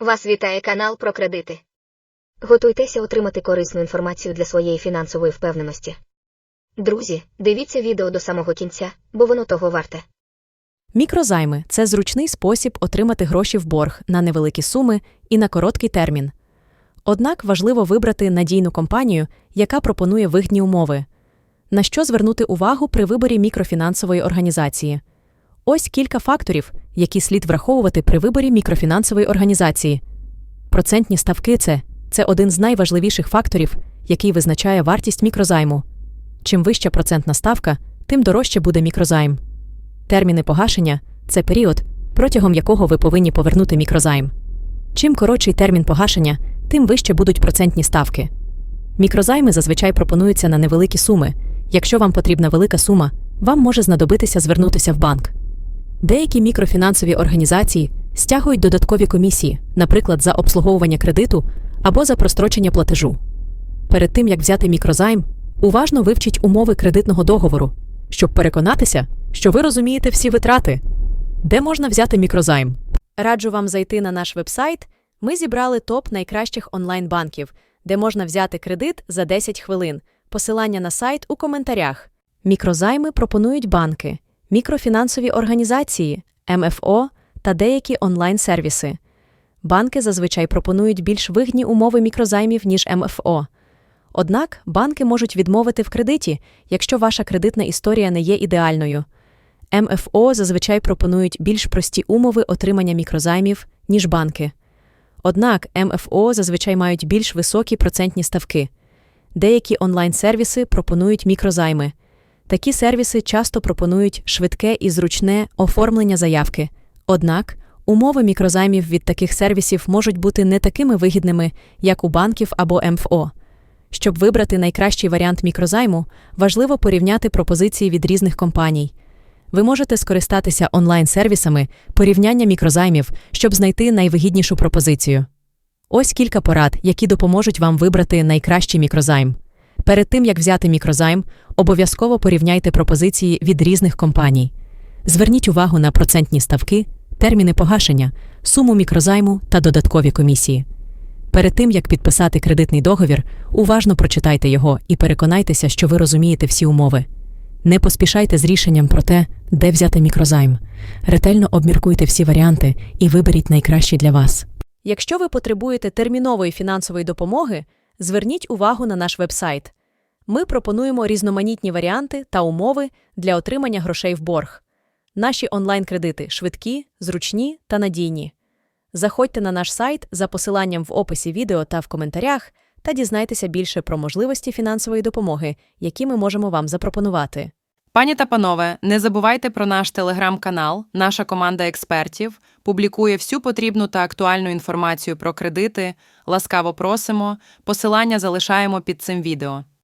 Вас вітає канал про кредити. Готуйтеся отримати корисну інформацію для своєї фінансової впевненості. Друзі, дивіться відео до самого кінця, бо воно того варте. Мікрозайми це зручний спосіб отримати гроші в борг на невеликі суми і на короткий термін. Однак важливо вибрати надійну компанію, яка пропонує вигідні умови. На що звернути увагу при виборі мікрофінансової організації? Ось кілька факторів, які слід враховувати при виборі мікрофінансової організації. Процентні ставки це, це один з найважливіших факторів, який визначає вартість мікрозайму. Чим вища процентна ставка, тим дорожче буде мікрозайм. Терміни погашення це період, протягом якого ви повинні повернути мікрозайм. Чим коротший термін погашення, тим вище будуть процентні ставки. Мікрозайми зазвичай пропонуються на невеликі суми. Якщо вам потрібна велика сума, вам може знадобитися звернутися в банк. Деякі мікрофінансові організації стягують додаткові комісії, наприклад, за обслуговування кредиту або за прострочення платежу. Перед тим як взяти мікрозайм, уважно вивчіть умови кредитного договору, щоб переконатися, що ви розумієте всі витрати. Де можна взяти мікрозайм? Раджу вам зайти на наш вебсайт. Ми зібрали топ найкращих онлайн-банків, де можна взяти кредит за 10 хвилин. Посилання на сайт у коментарях. Мікрозайми пропонують банки, мікрофінансові організації, МФО та деякі онлайн-сервіси. Банки зазвичай пропонують більш вигідні умови мікрозаймів, ніж МФО. Однак банки можуть відмовити в кредиті, якщо ваша кредитна історія не є ідеальною. МФО зазвичай пропонують більш прості умови отримання мікрозаймів, ніж банки. Однак МФО зазвичай мають більш високі процентні ставки. Деякі онлайн-сервіси пропонують мікрозайми. Такі сервіси часто пропонують швидке і зручне оформлення заявки. Однак умови мікрозаймів від таких сервісів можуть бути не такими вигідними, як у банків або МФО. Щоб вибрати найкращий варіант мікрозайму, важливо порівняти пропозиції від різних компаній. Ви можете скористатися онлайн-сервісами порівняння мікрозаймів, щоб знайти найвигіднішу пропозицію. Ось кілька порад, які допоможуть вам вибрати найкращий мікрозайм. Перед тим як взяти мікрозайм, обов'язково порівняйте пропозиції від різних компаній. Зверніть увагу на процентні ставки, терміни погашення, суму мікрозайму та додаткові комісії. Перед тим як підписати кредитний договір, уважно прочитайте його і переконайтеся, що ви розумієте всі умови. Не поспішайте з рішенням про те, де взяти мікрозайм. Ретельно обміркуйте всі варіанти і виберіть найкращий для вас. Якщо ви потребуєте термінової фінансової допомоги, зверніть увагу на наш вебсайт. Ми пропонуємо різноманітні варіанти та умови для отримання грошей в борг. Наші онлайн-кредити швидкі, зручні та надійні. Заходьте на наш сайт за посиланням в описі відео та в коментарях та дізнайтеся більше про можливості фінансової допомоги, які ми можемо вам запропонувати. Пані та панове, не забувайте про наш телеграм-канал. Наша команда експертів публікує всю потрібну та актуальну інформацію про кредити. Ласкаво просимо. Посилання залишаємо під цим відео.